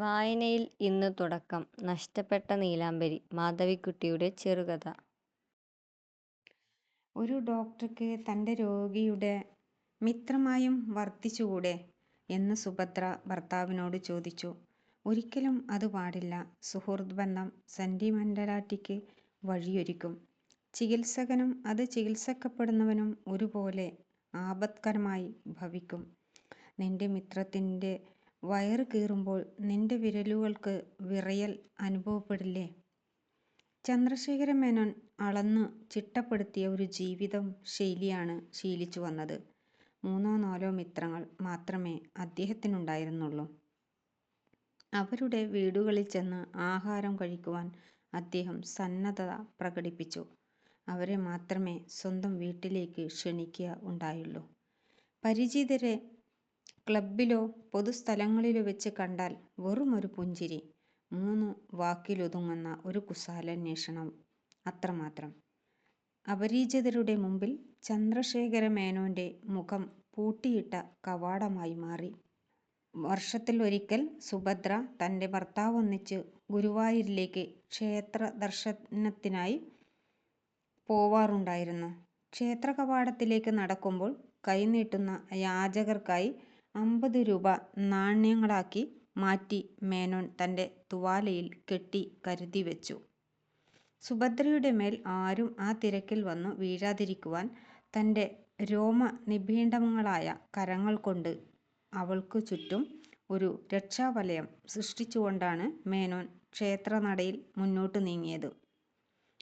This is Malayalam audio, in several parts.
വായനയിൽ ഇന്ന് തുടക്കം നഷ്ടപ്പെട്ട നീലാംബരി മാധവിക്കുട്ടിയുടെ ചെറുകഥ ഒരു ഡോക്ടർക്ക് തന്റെ രോഗിയുടെ മിത്രമായും വർത്തിച്ചുകൂടെ എന്ന് സുഭദ്ര ഭർത്താവിനോട് ചോദിച്ചു. ഒരിക്കലും അത് പാടില്ല. സുഹൃത് ബന്ധം സെന്റിമെന്റലാറ്റിക്ക് വഴിയൊരുക്കും. ചികിത്സകനും അത് ചികിത്സിക്കപ്പെടുന്നവനും ഒരുപോലെ ആപത്കരമായി ഭവിക്കും. നിന്റെ മിത്രത്തിന്റെ വയറ് കീറുമ്പോൾ നിന്റെ വിരലുകൾക്ക് വിറയൽ അനുഭവപ്പെടില്ലേ? ചന്ദ്രശേഖര മേനോൻ അളന്നു ചിട്ടപ്പെടുത്തിയ ഒരു ജീവിതം ശൈലിയാണ് ശീലിച്ചു വന്നത്. മൂന്നോ നാലോ മിത്രങ്ങൾ മാത്രമേ അദ്ദേഹത്തിനുണ്ടായിരുന്നുള്ളൂ. അവരുടെ വീടുകളിൽ ചെന്ന് ആഹാരം കഴിക്കുവാൻ അദ്ദേഹം സന്നദ്ധത പ്രകടിപ്പിച്ചു. അവരെ മാത്രമേ സ്വന്തം വീട്ടിലേക്ക് ക്ഷണിക്കുക ഉണ്ടായുള്ളൂ. പരിചിതരെ ക്ലബ്ബിലോ പൊതുസ്ഥലങ്ങളിലോ വെച്ച് കണ്ടാൽ വെറുമൊരു പുഞ്ചിരി, മൂന്നു വാക്കിലൊതുങ്ങുന്ന ഒരു കുശാലാന്വേഷണം അത്രമാത്രം. അപരിചിതരുടെ മുമ്പിൽ ചന്ദ്രശേഖരമേനോന്റെ മുഖം പൂട്ടിയിട്ട കവാടമായി മാറി. വർഷത്തിൽ ഒരിക്കൽ സുഭദ്ര തന്റെ ഭർത്താവൊന്നിച്ച് ഗുരുവായൂരിലേക്ക് ക്ഷേത്ര ക്ഷേത്രദർശനത്തിനായി പോവാറുണ്ടായിരുന്നു. ക്ഷേത്ര കവാടത്തിലേക്ക് നടക്കുമ്പോൾ കൈനീട്ടുന്ന യാചകർക്കായി അമ്പത് രൂപ നാണ്യങ്ങളാക്കി മാറ്റി മേനോൻ തന്റെ തുവാലയിൽ കെട്ടി കരുതി വെച്ചു സുഭദ്രയുടെ മേൽ ആരും ആ തിരക്കിൽ വന്നു വീഴാതിരിക്കുവാൻ തന്റെ രോമ നിഭീണ്ടങ്ങളായ കരങ്ങൾ കൊണ്ട് അവൾക്ക് ചുറ്റും ഒരു രക്ഷാവലയം സൃഷ്ടിച്ചുകൊണ്ടാണ് മേനോൻ ക്ഷേത്രനടയിൽ മുന്നോട്ടു നീങ്ങിയത്.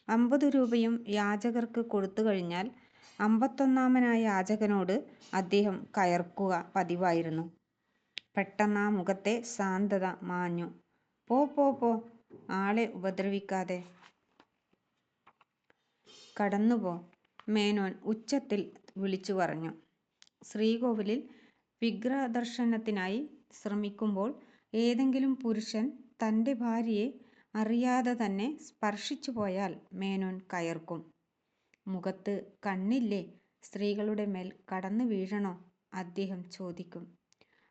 അമ്പത് രൂപയും യാചകർക്ക് കൊടുത്തുകഴിഞ്ഞാൽ അമ്പത്തൊന്നാമനായ യാചകനോട് അദ്ദേഹം കയർക്കുക പതിവായിരുന്നു. പെട്ടെന്നാ മുഖത്തെ ശാന്തത മാഞ്ഞു. "പോ പോ പോ, ആളെ ഉപദ്രവിക്കാതെ കടന്നുപോ" മേനോൻ ഉച്ചത്തിൽ വിളിച്ചു പറഞ്ഞു ശ്രീകോവിലിൽ വിഗ്രഹദർശനത്തിനായി ശ്രമിക്കുമ്പോൾ ഏതെങ്കിലും പുരുഷൻ തന്റെ ഭാര്യയെ അറിയാതെ തന്നെ സ്പർശിച്ചു പോയാൽ മേനോൻ കയർക്കും. "മുഖത്ത് കണ്ണില്ലേ, സ്ത്രീകളുടെ മേൽ കടന്നു വീഴണോ " അദ്ദേഹം ചോദിക്കും.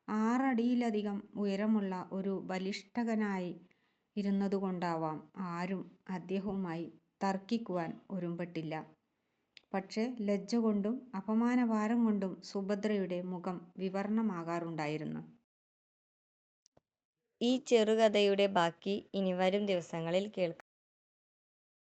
ആറടിയിലധികം ഉയരമുള്ള ഒരു ബലിഷ്ഠകനായി ഇരുന്നതുകൊണ്ടാവാം ആരും അദ്ദേഹവുമായി തർക്കിക്കുവാൻ ഒരുമ്പെട്ടില്ല. പക്ഷേ ലജ്ജകൊണ്ടും അപമാനഭാരം കൊണ്ടും സുഭദ്രയുടെ മുഖം വിവർണമാകാറുണ്ടായിരുന്നു. ഈ ചെറുകഥയുടെ ബാക്കി ഇനി വരും ദിവസങ്ങളിൽ കേൾക്കാം.